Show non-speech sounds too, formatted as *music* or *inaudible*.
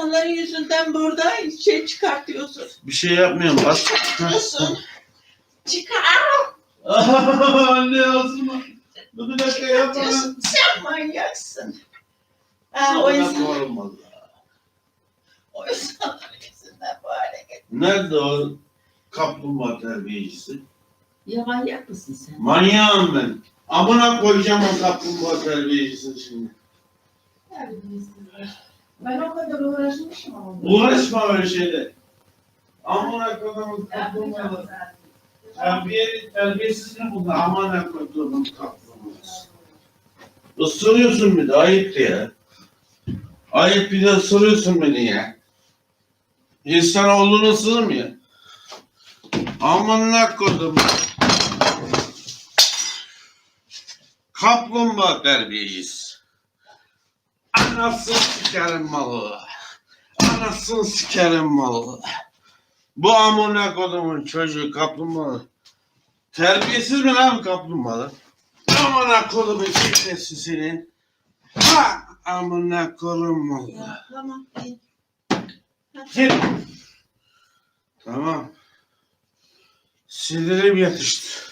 insanların yüzünden burada şey çıkartıyorsun. Bir şey yapmıyorum bak. Çıkartıyorsun. Çıkar. *laughs* Anne. Dur bir dakika yapma. Sen manyaksın. Ha, o, Olmadı. o insanların *laughs* yüzünden bu hale getir. Nerede o kaplumbağa terbiyecisi? Ya manyak mısın sen? Manyağım ben. Amına koyacağım o kaplumbağa terbiyecisini şimdi. Ben o kadar uğraşmışım ama. Uğraşma öyle şeyle. Amına koyduğum kaplumbağa. Terbiye, terbiyesiz mi bunlar? Amına koyduğum kaplumbağası. Isırıyorsun bir de ayıp ya. Ayıp bir de ısırıyorsun beni ya. İnsan olduğunu ısırır mı ya? Amına koydum. Kaplumbağa terbiyesiz. Anasını sikerim malı. Anasını sikerim malı. Bu amına kodumun çocuğu kaplumbağa. Terbiyesiz mi lan kaplumbağa? Amına kodumun şifresi senin. Ha amına kodum malı. Ya, tamam. Git. Tamam. Sinirim yatıştı.